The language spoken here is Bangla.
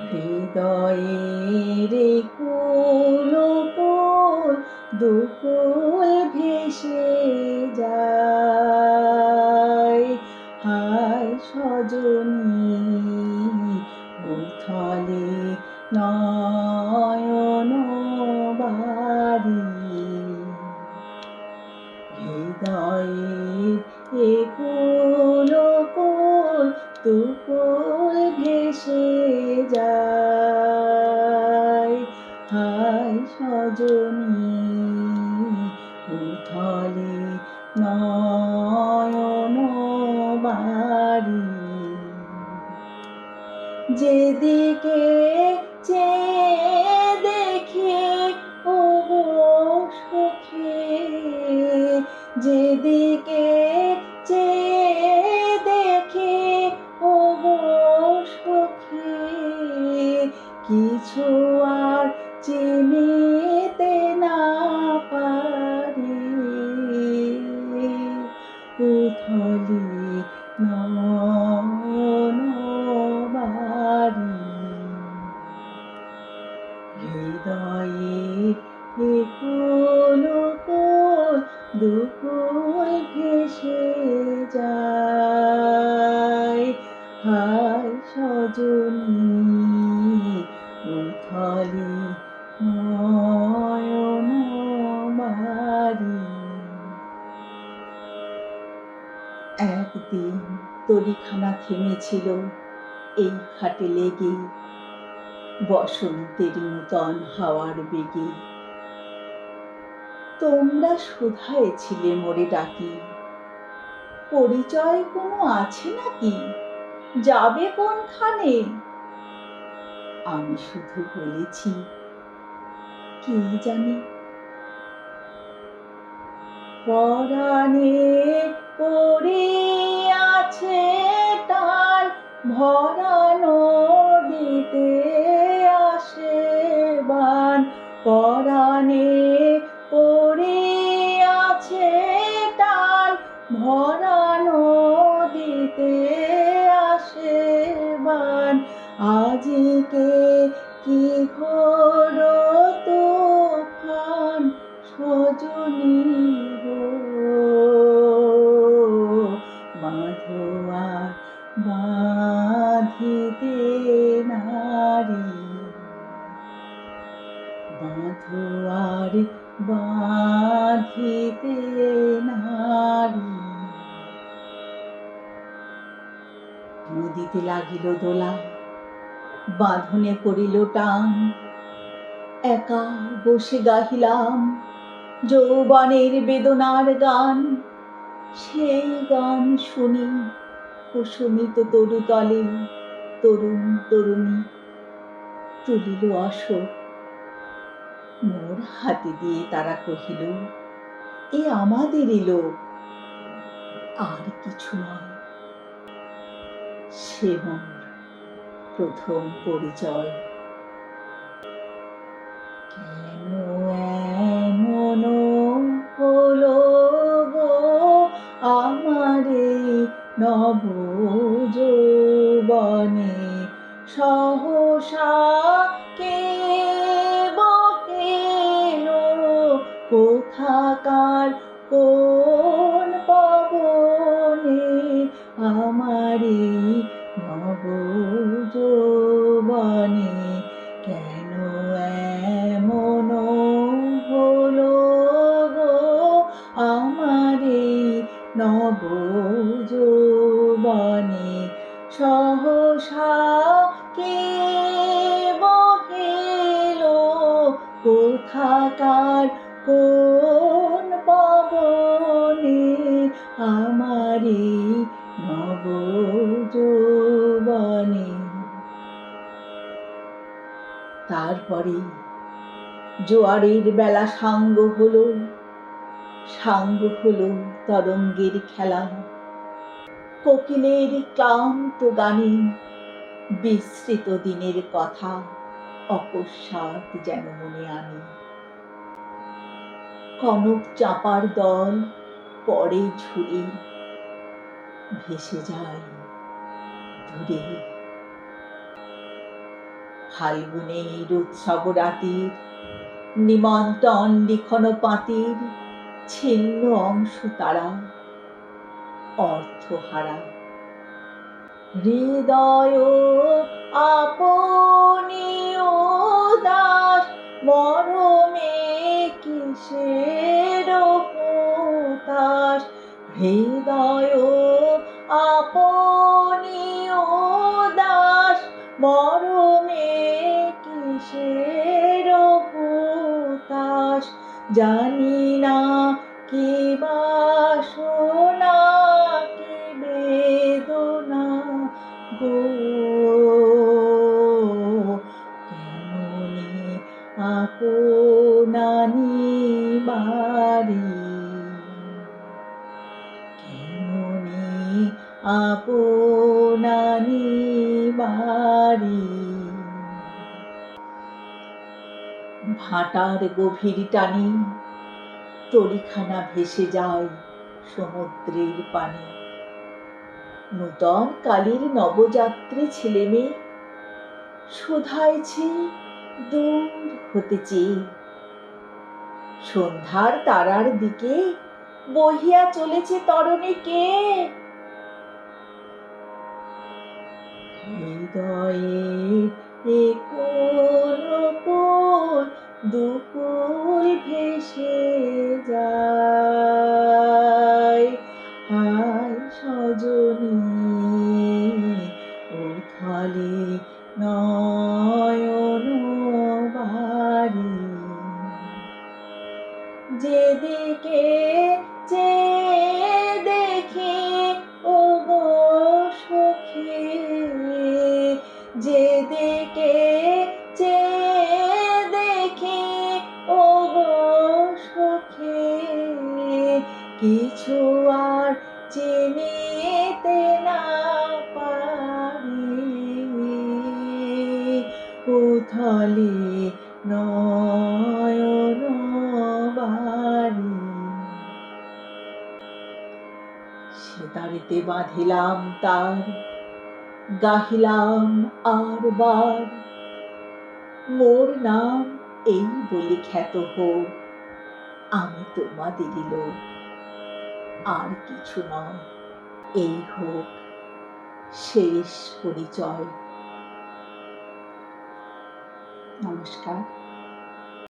হৃদয়ের কুল কুল দুকুল ভেসে যায়। হায় সজনী, উথলে নয়ন বাড়ি। হৃদয়ের একুল কুল তুকুল ভেসে যায় হায় সজনী উথলে নয়ন বাড়ি। যেদিকে চেয়ে দেখে ও সুখে যেদিকে হায় সজনী উথলি নয়ন বাড়ি একদিন তলিখানা থেমেছিল, এই খাটে লেগে বসন্তের নূতন হাওয়ার বেগে। তোমরা শোধায় ছিলে মোরে ডাকি, পরিচয় কোনো আছে নাকি? যাবে কোনখানে? আমি শুধু বলেছি, কে জানে? পরাণে পড়ে আছে টান ভরা নদীতে আসে বান। পরাণে আজিকে কি ঘোর তুফান? সজনী গো মাধোয়ার বাঁধিতে নারী। বাঁধোয়ার বাঁধিতে নারী। নদীতে লাগিল দোলা বাঁধনে করিল টান। একা বসে গাহিলাম যৌবনের বেদনার গান। সেই গান শুনি কুসুমিত তরুতলে তরুণ তরুণী তুলিল অশোক মোর হাতে দিয়ে তারা কহিল, এ আমাদেরই লোক। আর কিছু নয়। সে মোর প্রথম পরিচয়। গো আমারে নব যৌবনে সহসা নব যৌবনে সহসা কে বহেলো? কোথাকার কোন পবনে আমারে নব যৌবনে তারপরে জোয়ারের বেলা সাঙ্গ হলো। সাঙ্গ হলো তরঙ্গের খেলা। কোকিলের ক্লান্ত গানে বিস্মৃত দিনের কথা অকস্মাৎ যেন মনে আনে। কনক চাপার দল পরে ঝুড়ি ভেসে যায় দূরে। ফাল্গুনের উৎসব রাতির নিমন্ত্রণ লিখন পাতির ছিন্ন অংশ তারা অর্থহারা। হৃদয় আপনি দাস মরমে কিসের হৃদয় কি বাসনা কি বেদনা গো? কেমনি আপনানি বাড়ি? কেমনি আপনানি বাড়ি? ভাটার গভীর টানে তরিখানা ভেসে যায় সমুদ্রের পানে। নূতন কালীর নবযাত্রী ছেলে মেয়ে শোধাইছে দূর হতে চেয়ে। সন্ধ্যার তারার দিকে বহিয়া চলেছে তরণে কে? হৃদয়ে দুকুল ভেসে যায় হায় সজনী উথালে নয়ন বাড়ি। যেদিকে যে কিছু আর চিনিতে না পারি উথলে নয়ন বাড়ি সেতারিতে বাঁধিলাম তার, গাহিলাম আর বার। মোর নাম এই বলে খ্যাত হোক, আমি তোমাদেরই লোক আর কিছু নয়। এই হোক শেষ পরিচয়। নমস্কার।